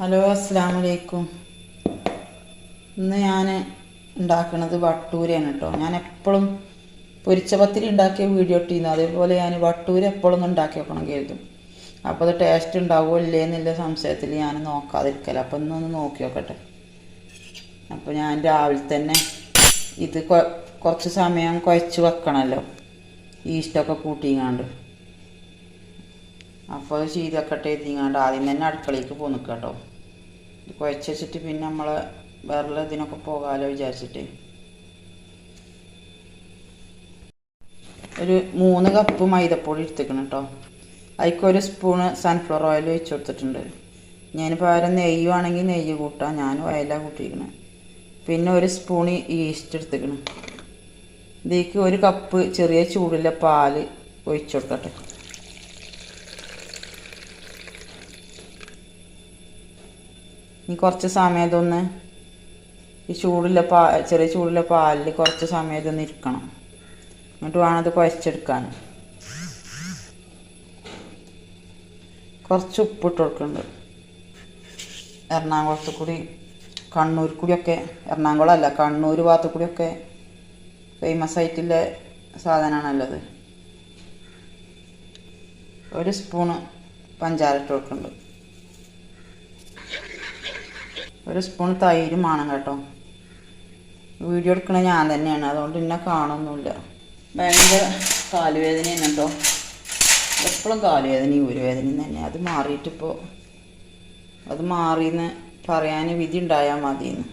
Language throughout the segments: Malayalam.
ഹലോ അസ്സാം വലൈക്കും ഇന്ന് ഞാൻ ഉണ്ടാക്കുന്നത് വട്ടൂരയാണ് കേട്ടോ ഞാൻ എപ്പോഴും പൊരിച്ച പത്തിരി ഉണ്ടാക്കിയ വീഡിയോ ഇട്ടിരുന്നു. അതേപോലെ ഞാൻ വട്ടൂര എപ്പോഴും ഒന്ന് ഉണ്ടാക്കി വെക്കണം കരുതും. അപ്പോൾ അത് ടേസ്റ്റ് ഉണ്ടാവുമോ ഇല്ലേ എന്നുള്ള സംശയത്തിൽ ഞാൻ നോക്കാതിരിക്കല. അപ്പം ഇന്നൊന്ന് നോക്കി നോക്കട്ടെ. അപ്പോൾ ഞാൻ രാവിലെ തന്നെ ഇത് കുറച്ച് സമയം കുഴച്ച് വെക്കണമല്ലോ ഈസ്റ്റൊക്കെ കൂട്ടിങ്ങാണ്ട്. അപ്പോൾ അത് ചെയ്ത് വെക്കട്ടെ എത്തിങ്ങാണ്ട് ആദ്യം തന്നെ അടുക്കളയ്ക്ക് പോ നിൽക്കുക കേട്ടോ. ഇത് കുഴച്ച് വെച്ചിട്ട് പിന്നെ നമ്മൾ വേറെ ഇതിനൊക്കെ പോകാമല്ലോ വിചാരിച്ചിട്ട്. ഒരു മൂന്ന് കപ്പ് മൈദപ്പൊടി എടുത്തേക്കണം കേട്ടോ. അതിക്കൊരു സ്പൂണ് സൺഫ്ലവർ ഓയിൽ വെച്ച് കൊടുത്തിട്ടുണ്ട്. ഞാൻ പകരം നെയ്യ് വേണമെങ്കിൽ നെയ്യ് കൂട്ടാം. ഞാൻ ഓയിലാണ് കൂട്ടിയിരിക്കണം. പിന്നെ ഒരു സ്പൂൺ ഈസ്റ്റ് എടുത്തേക്കണം. ഇതിലേക്ക് ഒരു കപ്പ് ചെറിയ ചൂടുള്ള പാൽ ഒഴിച്ചു കൊടുക്കട്ടെ. ഇനി കുറച്ച് സമയം ഇതൊന്ന് ഈ ചൂടുള്ള പാ ചെറിയ ചൂടുള്ള പാലിൽ കുറച്ച് സമയം ഇതൊന്ന് ഇരിക്കണം. എന്നിട്ട് വേണം അത് കുഴച്ചെടുക്കാൻ. കുറച്ച് ഉപ്പിട്ട് കൊടുക്കുന്നുണ്ട്. എറണാകുളത്ത് കൂടി കണ്ണൂർ കൂടിയൊക്കെ എറണാകുളം അല്ല കണ്ണൂർ ഭാഗത്ത് കൂടിയൊക്കെ ഫേമസ് ആയിട്ടുള്ള സാധനമാണല്ലോ അത് ഒരു സ്പൂണ് പഞ്ചാര ഇട്ട് കൊടുക്കുന്നുണ്ട്. ഒരു സ്പൂൺ തൈരും വേണം കേട്ടോ. വീഡിയോ എടുക്കണ ഞാൻ തന്നെയാണ് അതുകൊണ്ട് എന്നെ കാണുന്നില്ല ഭയങ്കര കാലുവേദനയാണ് കേട്ടോ. എപ്പോഴും കാലുവേദനയും ഊരുവേദനയും തന്നെ. അത് മാറിയിട്ടിപ്പോൾ അത് മാറിയെന്ന് പറയാൻ വിധി ഉണ്ടായാൽ മതിയെന്ന്.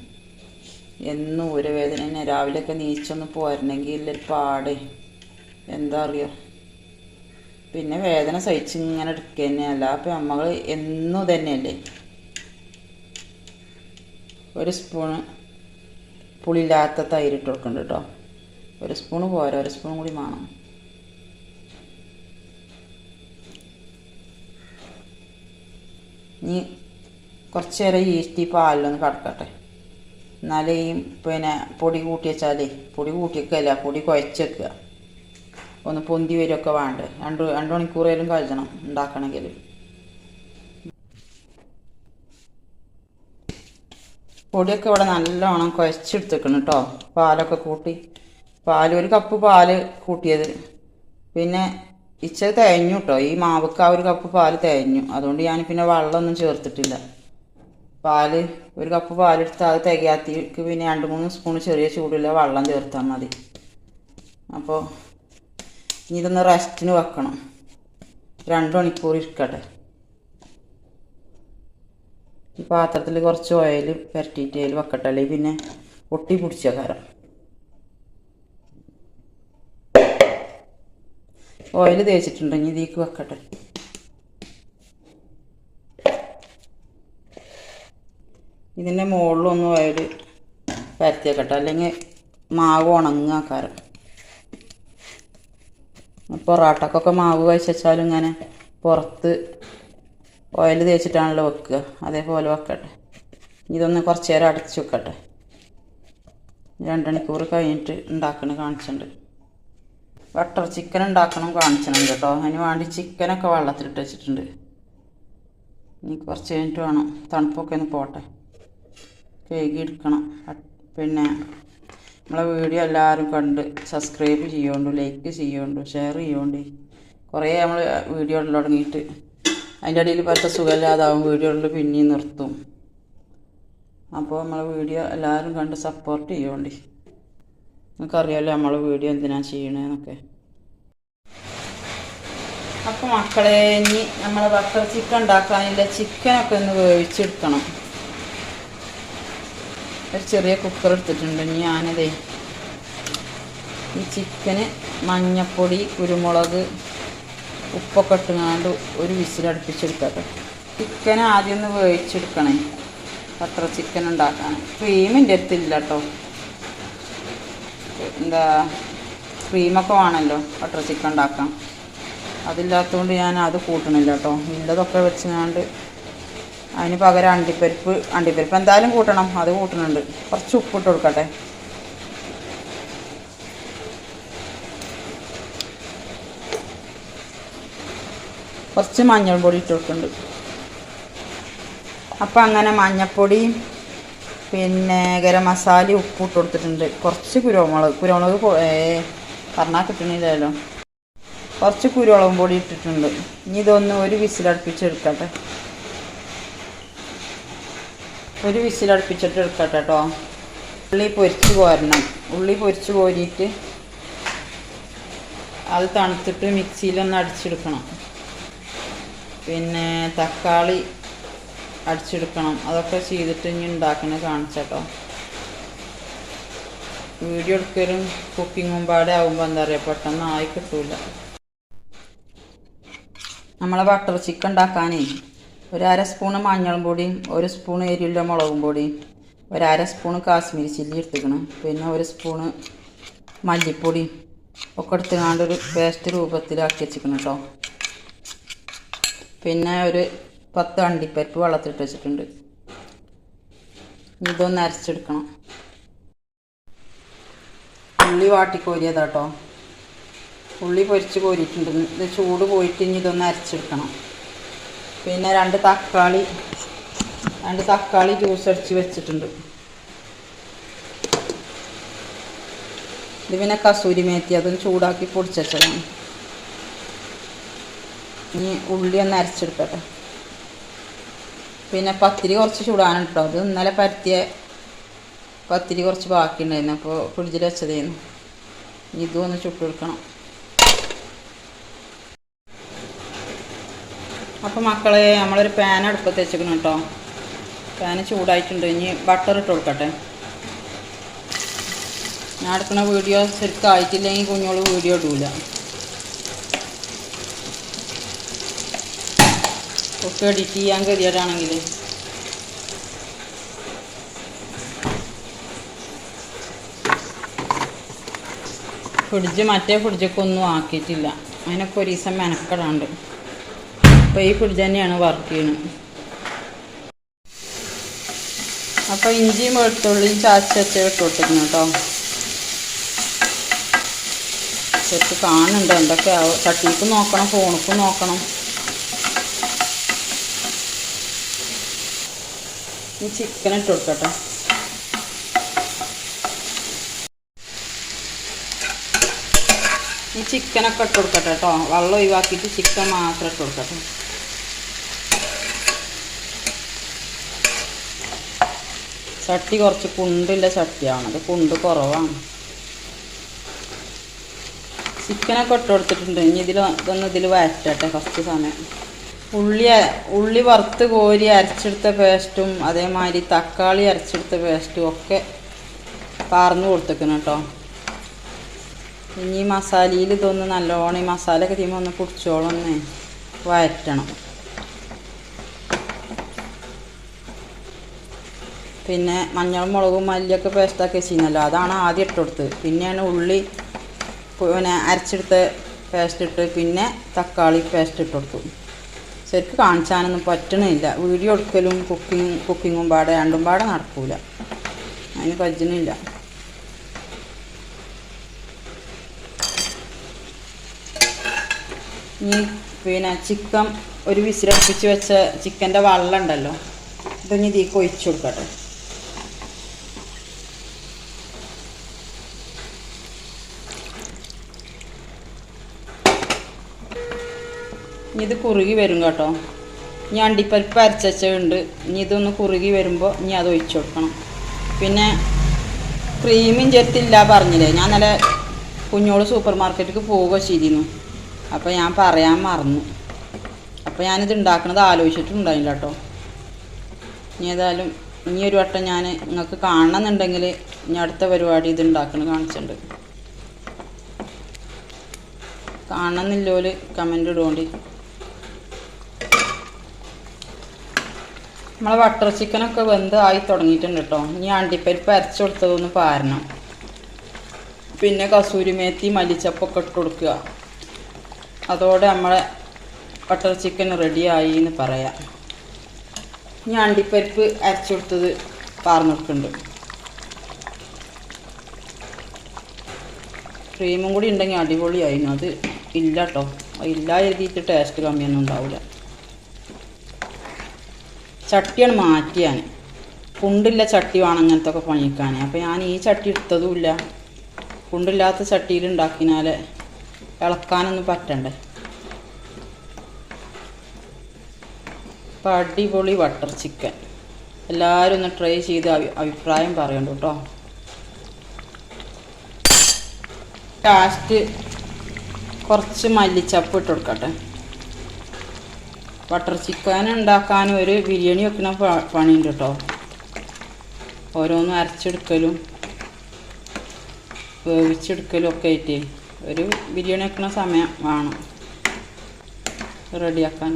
എന്നും ഊരവേദന തന്നെ. രാവിലെയൊക്കെ നീച്ചൊന്ന് പോരണമെങ്കിൽ ഇല്ലൊരു പാടേ. എന്താ അറിയോ? പിന്നെ വേദന സഹിച്ച് ഇങ്ങനെ എടുക്കുക തന്നെയല്ല അപ്പം നമ്മൾ എന്നും തന്നെയല്ലേ ഒരു സ്പൂണ് പുളിയില്ലാത്ത തൈര് ഇട്ട് കൊടുക്കുന്നുണ്ട് കേട്ടോ. ഒരു സ്പൂണ് പോരാ ഒരു സ്പൂൺ കൂടി വേണം. ഇനി കുറച്ച് നേരം ഈസ്റ്റി പാലിലൊന്ന് കടക്കട്ടെ. എന്നാലേ ഈ പിന്നെ പൊടി കൂട്ടി വെച്ചാലേ പൊടി കൂട്ടി വെക്കല്ല പൊടി കുഴച്ച് വെക്കുക. ഒന്ന് പൊന്തി വരുമൊക്കെ വേണ്ടേ. രണ്ട് രണ്ട് മണിക്കൂറേലും കഴിച്ചണം ഉണ്ടാക്കണമെങ്കിൽ. പൊടിയൊക്കെ ഇവിടെ നല്ലോണം കുഴച്ചെടുത്തേക്കണം കേട്ടോ പാലൊക്കെ കൂട്ടി. പാൽ ഒരു കപ്പ് പാൽ കൂട്ടിയത്. പിന്നെ ഇച്ചത് തേഞ്ഞു കേട്ടോ ഈ മാവക്ക് ആ ഒരു കപ്പ് പാൽ തേഞ്ഞു. അതുകൊണ്ട് ഞാൻ പിന്നെ വെള്ളമൊന്നും ചേർത്തിട്ടില്ല. പാൽ ഒരു കപ്പ് പാലെടുത്ത് അത് തികയാത്തിക്ക് പിന്നെ രണ്ട് മൂന്ന് സ്പൂൺ ചെറിയ ചൂടുള്ള വെള്ളം ചേർത്താൽ മതി. അപ്പോൾ ഇനി ഇതൊന്ന് റെസ്റ്റിന് വെക്കണം. രണ്ട് മണിക്കൂർ ഇരിക്കട്ടെ. ഈ പാത്രത്തിൽ കുറച്ച് ഓയിൽ പുരട്ടിയിട്ട് അതിൽ വെക്കട്ടെ. അല്ലെങ്കിൽ പിന്നെ ഒട്ടി പിടിച്ച കാരം ഓയിൽ തേച്ചിട്ടുണ്ടെങ്കിൽ ഇതിലേക്ക് വെക്കട്ടെ. ഇതിന്റെ മുകളിലൊന്നും ഓയിൽ പരത്തി വെക്കട്ടെ. അല്ലെങ്കിൽ മാവ് ഉണങ്ങാക്കാരം കരം പൊറാട്ടക്കൊക്കെ മാവ് കഴിച്ചാലും ഇങ്ങനെ പുറത്ത് ഓയിൽ തേച്ചിട്ടാണല്ലോ വെക്കുക. അതേപോലെ വെക്കട്ടെ. ഇതൊന്ന് കുറച്ച് നേരം അടച്ചു വെക്കട്ടെ. രണ്ട് മണിക്കൂർ കഴിഞ്ഞിട്ട് ഉണ്ടാക്കണ കാണിച്ചിട്ടുണ്ട്. ബട്ടർ ചിക്കൻ ഉണ്ടാക്കണം കാണിച്ചിട്ടുണ്ട് കേട്ടോ. അതിന് വേണ്ടി ചിക്കനൊക്കെ വെള്ളത്തിലിട്ട് വെച്ചിട്ടുണ്ട്. ഇനി കുറച്ച് കഴിഞ്ഞിട്ട് വേണം. തണുപ്പൊക്കെ ഒന്ന് പോട്ടെ. കേക്ക് എടുക്കണം. പിന്നെ നമ്മളെ വീഡിയോ എല്ലാവരും കണ്ട് സബ്സ്ക്രൈബ് ചെയ്യുന്നുണ്ട് ലൈക്ക് ചെയ്യുന്നുണ്ട് ഷെയർ ചെയ്യുന്നുണ്ട് കുറേ നമ്മൾ വീഡിയോ തുടങ്ങിയിട്ട് അതിന്റെ ഇടയിൽ പറ്റ സുഖമില്ലാതാവും. വീഡിയോകളിൽ പിന്നെയും നിർത്തും. അപ്പോൾ നമ്മളെ വീഡിയോ എല്ലാവരും കണ്ട് സപ്പോർട്ട് ചെയ്യുന്നുണ്ട് നിങ്ങൾക്കറിയാമല്ലോ നമ്മളെ വീഡിയോ എന്തിനാണ് ചെയ്യണേന്നൊക്കെ. അപ്പോൾ മക്കളെ ഇനി നമ്മൾ ബട്ടർ ചിക്കൻ ഉണ്ടാക്കാനില്ല? ചിക്കനൊക്കെ ഒന്ന് വേവിച്ചെടുക്കണം. ഒരു ചെറിയ കുക്കർ എടുത്തിട്ടുണ്ട്. ഇനി ഞാനതേ ഈ ചിക്കന് മഞ്ഞപ്പൊടി കുരുമുളക് ഉപ്പൊക്കെ ഇട്ടുങ്ങാണ്ട് ഒരു വിസിലടുപ്പിച്ചെടുക്കട്ടെ ചിക്കൻ ആദ്യം ഒന്ന് വേവിച്ചെടുക്കണേ. പത്ര ചിക്കൻ ഉണ്ടാക്കാൻ. ക്രീമിന്റെ അടുത്തില്ല കേട്ടോ എന്താ ക്രീമൊക്കെ വേണമല്ലോ ബട്ടർ ചിക്കൻ ഉണ്ടാക്കാം അതില്ലാത്തതുകൊണ്ട് ഞാൻ അത് കൂട്ടണില്ല കേട്ടോ ഉള്ളതൊക്കെ വെച്ചുകൊണ്ട് അതിന് പകരം അണ്ടിപ്പരിപ്പ് അണ്ടിപ്പരിപ്പ് എന്തായാലും കൂട്ടണം. അത് കൂട്ടണുണ്ട്. കുറച്ച് ഉപ്പിട്ട് കൊടുക്കട്ടെ. കുറച്ച് മഞ്ഞൾപ്പൊടി പൊടി ഇട്ട് കൊടുക്കുന്നുണ്ട്. അപ്പം അങ്ങനെ മഞ്ഞൾപ്പൊടി പിന്നെ ഗരം മസാല ഉപ്പ് ഇട്ട് കൊടുത്തിട്ടുണ്ട്. കുറച്ച് കുരുമുളക് കുരുമുളക് പറഞ്ഞാൽ കിട്ടണില്ലല്ലോ. കുറച്ച് കുരുമുളകും പൊടി ഇട്ടിട്ടുണ്ട്. ഇനി ഇതൊന്ന് ഒരു വിസിലടുപ്പിച്ചെടുക്കട്ടെ. ഒരു വിസിലടുപ്പിച്ചിട്ട് എടുക്കട്ടെ കേട്ടോ ഉള്ളി പൊരിച്ച് കോരണം. ഉള്ളി പൊരിച്ച് കോരിയിട്ട് അത് തണുത്തിട്ട് മിക്സിയിലൊന്ന് അടിച്ചെടുക്കണം. പിന്നെ തക്കാളി അടിച്ചെടുക്കണം. അതൊക്കെ ചെയ്തിട്ട് ഇനി ഉണ്ടാക്കണ കാണിച്ചട്ടോ. വീഡിയോ എടുക്കലും കുക്കിങ്ങും പാടെ ആകുമ്പോൾ എന്താ പറയുക പെട്ടെന്ന് ആയി കിട്ടൂല. നമ്മളെ ബട്ടർ ചിക്കൻ ഉണ്ടാക്കാനേ ഒരു അര സ്പൂണ് മഞ്ഞളും പൊടിയും ഒരു സ്പൂൺ എരിയുള്ള മുളകും പൊടിയും ഒരു അര സ്പൂണ് കാശ്മീരി ചില്ലി എടുത്തുക്കണം പിന്നെ ഒരു സ്പൂണ് മല്ലിപ്പൊടി ഒക്കെ എടുത്തുകൊണ്ട് ഒരു പേസ്റ്റ് രൂപത്തിലാക്കി വെച്ചിക്കണം കേട്ടോ പിന്നെ ഒരു പത്ത് അണ്ടിപ്പരിപ്പ് വെള്ളത്തിലിട്ട് വെച്ചിട്ടുണ്ട്. ഇതൊന്ന് അരച്ചെടുക്കണം. ഉള്ളി വാട്ടി കോരിയതാട്ടോ. ഉള്ളി പൊരിച്ച് കോരിയിട്ടുണ്ട്. ഇത് ചൂട് പോയിട്ട് ഇനി ഇതൊന്ന് അരച്ചെടുക്കണം. പിന്നെ രണ്ട് തക്കാളി രണ്ട് തക്കാളി ജ്യൂസ് അടിച്ച് വെച്ചിട്ടുണ്ട്. ഇത് പിന്നെ കസൂരി മേത്തി അതൊന്ന് ചൂടാക്കി പൊടിച്ചതാണ് ഇനി ഉള്ളി ഒന്ന് അരച്ചെടുക്കട്ടെ. പിന്നെ പത്തിരി കുറച്ച് ചൂടാണ് കേട്ടോ. അത് ഇന്നലെ പരത്തിയ പത്തിരി കുറച്ച് ബാക്കിയുണ്ടായിരുന്നു. അപ്പോൾ ഫ്രിഡ്ജിൽ വെച്ചതായിരുന്നു. ഇനി ഇതും ഒന്ന് ചുട്ടെടുക്കണം അപ്പോൾ മക്കളെ നമ്മളൊരു പാൻ അടുപ്പത്ത് വെച്ചിരിക്കണം കേട്ടോ. പാന് ചൂടായിട്ടുണ്ട്. ഇനി ബട്ടർ ഇട്ട് കൊടുക്കട്ടെ. ഞാൻ എടുക്കുന്ന വീഡിയോ ശരിക്കും ആയിട്ടില്ലെങ്കിൽ കുഞ്ഞോൾ വീഡിയോ ഇടൂല. ഒക്കെ എഡിറ്റ് ചെയ്യാൻ ഗതിയായിട്ടാണെങ്കിൽ ഫ്രിഡ്ജ് മറ്റേ ഫ്രിഡ്ജൊക്കെ ഒന്നും ആക്കിയിട്ടില്ല. അതിനൊക്കെ ഒരു ദിവസം മെനക്കെടാണ്ട്. അപ്പോൾ ഈ ഫ്രിഡ്ജ് തന്നെയാണ് വർക്ക് ചെയ്യുന്നത് അപ്പോൾ ഇഞ്ചിയും വെളുത്തുള്ളിയും ചാച്ച വെച്ച് ഇട്ട് കൊടുത്തിരുന്നു കേട്ടോ. ശരിക്ക് കാണുന്നുണ്ട്. എന്തൊക്കെയാവും. ചട്ടിക്ക് നോക്കണം ഫോണിക്ക് നോക്കണം. ഈ ചിക്കൻ ഇട്ട് കൊടുക്കട്ടെ ഈ ചിക്കനൊക്കെ ഇട്ട് കൊടുക്കട്ടെ കേട്ടോ. വെള്ളം ഒഴിവാക്കിയിട്ട് ചിക്കൻ മാത്രം ഇട്ട് കൊടുക്കട്ടെ. ചട്ടി കുറച്ച് കുണ്ടുള്ള ചട്ടിയാണ്. അത് കുണ്ട് കുറവാണ്. ചിക്കനൊക്കെ ഇട്ട് കൊടുത്തിട്ടുണ്ട്. ഇനി ഇതിൽ ഇതൊന്ന് ഇതിൽ വരട്ടെ കുറച്ച് സമയം. ഉള്ളി ഉള്ളി വറുത്ത് കോരി അരച്ചെടുത്ത പേസ്റ്റും അതേമാതിരി തക്കാളി അരച്ചെടുത്ത പേസ്റ്റും ഒക്കെ പാർന്ന് കൊടുത്തേക്കണം കേട്ടോ ഇനി മസാലയിൽ ഇതൊന്ന് നല്ലോണം ഈ മസാലയൊക്കെ തീമ്പോൾ ഒന്ന് പിടിച്ചോളൊന്ന് വഴറ്റണം പിന്നെ മഞ്ഞളും മുളകും മല്ലിയൊക്കെ പേസ്റ്റാക്കി വെച്ചിരുന്നല്ലോ അതാണ് ആദ്യം ഇട്ട് കൊടുത്തത്. പിന്നെയാണ് ഉള്ളി പിന്നെ അരച്ചെടുത്ത പേസ്റ്റ് ഇട്ട് പിന്നെ തക്കാളി പേസ്റ്റ് ഇട്ട് കൊടുത്തു. ശരിക്കും കാണിച്ചാനൊന്നും പറ്റണില്ല. വീഡിയോ എടുക്കലും കുക്കിങ് കുക്കിങ്ങും പാടെ രണ്ടും പാടെ നടക്കൂല. അതിന് പറ്റുന്നില്ല ഇനി പിന്നെ ചിക്കൻ ഒരു വിസിലടുപ്പിച്ച് വെച്ച ചിക്കന്റെ വെള്ളം ഉണ്ടല്ലോ. ഇതൊന്ന് ഇതിലേക്ക് ഒഴിച്ചു കൊടുക്കട്ടെ. ഇനി ഇത് കുറുകി വരും കേട്ടോ. ഇനി അണ്ടിപ്പരിപ്പ് അരച്ചുണ്ട് ഇനി ഇതൊന്ന് കുറുകി വരുമ്പോൾ ഇനി അത് ഒഴിച്ചു കൊടുക്കണം. പിന്നെ ക്രീമും ചേർത്തില്ല പറഞ്ഞില്ലേ. ഞാൻ നല്ല കുഞ്ഞോട് സൂപ്പർ മാർക്കറ്റിൽ പോവുക ചെയ്തിരുന്നു. അപ്പോൾ ഞാൻ പറയാൻ മറന്നു. അപ്പോൾ ഞാനിത് ഉണ്ടാക്കണത് ആലോചിച്ചിട്ടുണ്ടായില്ല കേട്ടോ. ഇനി ഏതായാലും ഇനി ഒരു വട്ടം ഞാൻ നിങ്ങൾക്ക് കാണണമെന്നുണ്ടെങ്കിൽ ഇനി അടുത്ത പരിപാടി ഇത് ഉണ്ടാക്കണം കാണിച്ചിട്ടുണ്ട്. കാണണമെന്നില്ലോൽ കമന്റ് ഇടുകൊണ്ട് നമ്മളെ ബട്ടർ ചിക്കനൊക്കെ വെന്ത് ആയി തുടങ്ങിയിട്ടുണ്ട് കേട്ടോ ഇനി അണ്ടിപ്പരിപ്പ് അരച്ചു കൊടുത്തതൊന്ന് പാരണം. പിന്നെ കസൂരി മേത്തി മല്ലിച്ചപ്പൊക്കെ ഇട്ട് കൊടുക്കുക. അതോടെ നമ്മളെ ബട്ടർ ചിക്കൻ റെഡിയായി എന്ന് പറയാം. ഇനി അണ്ടിപ്പരിപ്പ് അരച്ചു കൊടുത്തത് പാർന്നു കൊടുക്കുന്നുണ്ട്. ക്രീമും കൂടി ഉണ്ടെങ്കിൽ അടിപൊളിയായിരുന്നു. അത് ഇല്ല കേട്ടോ ഇല്ല എഴുതിയിട്ട് ടേസ്റ്റ് കമ്മിയൊന്നും ഉണ്ടാവില്ല ചട്ടിയാണ് മാറ്റിയാൻ കുണ്ടില്ല ചട്ടി വേണം അങ്ങനത്തെ ഒക്കെ പണിക്കാൻ അപ്പോൾ ഞാൻ ഈ ചട്ടി എടുത്തതുമില്ല. കുണ്ടില്ലാത്ത ചട്ടിയിൽ ഉണ്ടാക്കിനാൽ ഇളക്കാനൊന്നും പറ്റണ്ടേ. അപ്പം അടിപൊളി ബട്ടർ ചിക്കൻ. എല്ലാവരും ഒന്ന് ട്രൈ ചെയ്ത് അഭി- അഭിപ്രായം പറയണ്ട കേട്ടോ ലാസ്റ്റ് കുറച്ച് മല്ലിച്ചപ്പ് ഇട്ട് കൊടുക്കട്ടെ. ബട്ടർ ചിക്കൻ ഉണ്ടാക്കാൻ ഒരു ബിരിയാണി വെക്കുന്ന പണിയുണ്ട് കേട്ടോ ഓരോന്നും അരച്ചെടുക്കലും വേവിച്ചെടുക്കലും ഒക്കെ ആയിട്ട് ഒരു ബിരിയാണി വെക്കുന്ന സമയം വേണം റെഡിയാക്കാൻ.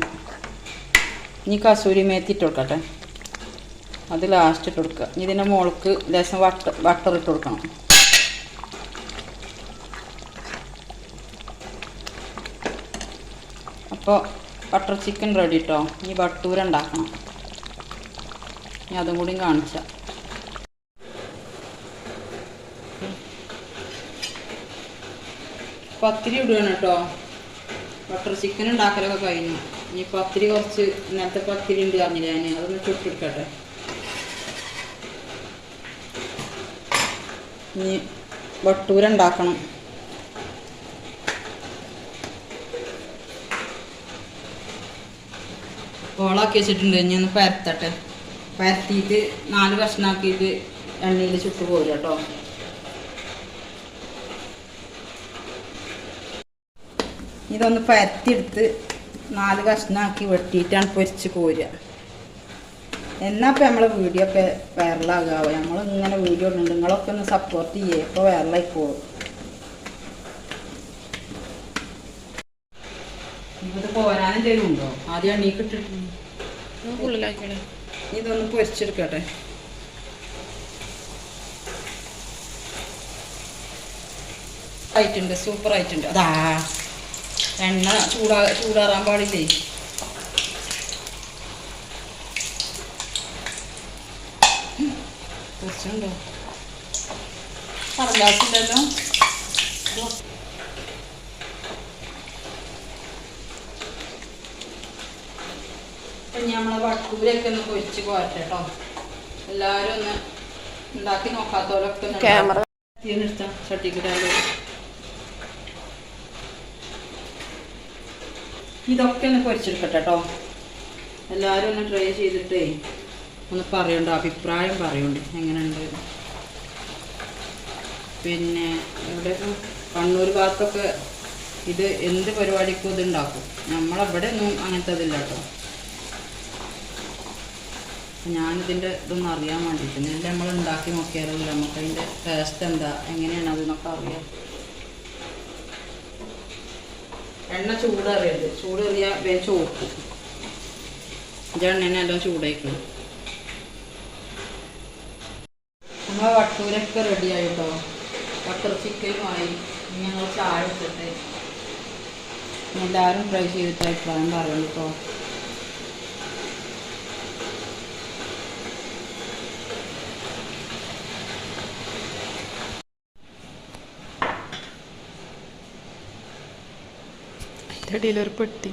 ഇനി കസൂരി മേത്തി ഇട്ട് കൊടുക്കട്ടെ. അത് ലാസ്റ്റ് ഇട്ട് കൊടുക്കുക ഇനി ഇതിന്റെ മുകൾക്ക് ലേശം വട്ട ബട്ടർ ഇട്ട് കൊടുക്കണം. അപ്പോൾ ബട്ടർ ചിക്കൻ റെഡി കേട്ടോ ഇനി ബട്ടൂര ഉണ്ടാക്കണം. ഇനി അതും കൂടി കാണിച്ച. പത്തിരി ഇടുകയാണ് കേട്ടോ ബട്ടർ ചിക്കൻ ഉണ്ടാക്കലൊക്കെ കഴിഞ്ഞു. ഇനി പത്തിരി കുറച്ച് ഇന്നലത്തെ പത്തിരി ഉണ്ട് പറഞ്ഞില്ല ഞാൻ അതൊന്ന് ചുട്ടെടുക്കട്ടെ. ഇനി ബട്ടൂര ഉണ്ടാക്കണം. ഓളാക്കി വെച്ചിട്ടുണ്ട്. ഇനി ഒന്ന് പരത്തട്ടെ. പരത്തിയിട്ട് നാല് കഷ്ണാക്കിയിട്ട് എണ്ണയിൽ ചുട്ട് പോരുക കേട്ടോ ഇതൊന്ന് പരത്തിയെടുത്ത് നാല് കഷ്ണാക്കി വെട്ടിയിട്ടാണ് പൊരിച്ച് കോരുക. എന്നാ ഇപ്പം നമ്മളെ വീഡിയോ ഒക്കെ വൈറലാകാവോ? നമ്മളിങ്ങനെ വീഡിയോ ഉണ്ട് നിങ്ങളൊക്കെ ഒന്ന് സപ്പോർട്ട് ചെയ്യേ. ഇപ്പോൾ വൈറലായിക്കോളും ഇത് പോരാനെന്തെങ്കിലും ഉണ്ടോ ആദ്യം എണ്ണീക്ക് ഇട്ടിട്ട് ഉള്ളിലാക്കിയാണ് ഇതൊന്ന് പൊരിച്ചെടുക്കട്ടെ. ആയിട്ടുണ്ട് സൂപ്പർ ആയിട്ടുണ്ട്. അതാ എണ്ണ ചൂടാ ചൂടാറാൻ പാടില്ലേ? കുറച്ചുണ്ടോ കടലാസില്ലല്ലോ അപ്പം നമ്മളെ വട്ടൂരൊക്കെ ഒന്ന് പൊരിച്ച് പോരട്ടെ കേട്ടോ എല്ലാവരും ഒന്ന് ഉണ്ടാക്കി നോക്കാത്തവരൊക്കെ ക്യാമറ. തീ നിർത്താം ചട്ടിക്കിടാലോ ഇതൊക്കെ ഒന്ന് പൊരിച്ചെടുക്കട്ടെ കേട്ടോ എല്ലാവരും ഒന്ന് ട്രൈ ചെയ്തിട്ടേ ഒന്ന് പറയണ്ട അഭിപ്രായം പറയണ്ട് എങ്ങനെയുണ്ട്? പിന്നെ ഇവിടെ കണ്ണൂർ ഭാഗത്തൊക്കെ ഇത് എന്ത് പരിപാടിക്കും ഇത് ഉണ്ടാക്കും? നമ്മളവിടെ ഒന്നും അങ്ങനത്തെ ഇതില്ല കേട്ടോ ഞാനിതിന്റെ ഇതൊന്നും അറിയാൻ വേണ്ടിയിട്ട് ഇതിന്റെ നമ്മൾ ഉണ്ടാക്കി നോക്കിയാലോ നമുക്ക് അതിന്റെ ടേസ്റ്റ് എന്താ? എങ്ങനെയാണ് അതെന്നൊക്കെ അറിയാം എണ്ണ ചൂടറിയരുത് ചൂടേറിയാൽ വേഗം ചോക്കും എണ്ണ എണ്ണേനെ എല്ലാം ചൂടായിക്കും നമ്മളെ വട്ടൂരൊക്കെ റെഡി ആയിട്ടോ? ബട്ടർ ചിക്കനുമായി ഞങ്ങൾ ചായ ഇട്ടിട്ട് എല്ലാവരും ട്രൈ ചെയ്തിട്ട് അഭിപ്രായം പറയണം കേട്ടോ അതിന്റെ ഇടയിൽ ഒരു പെട്ടി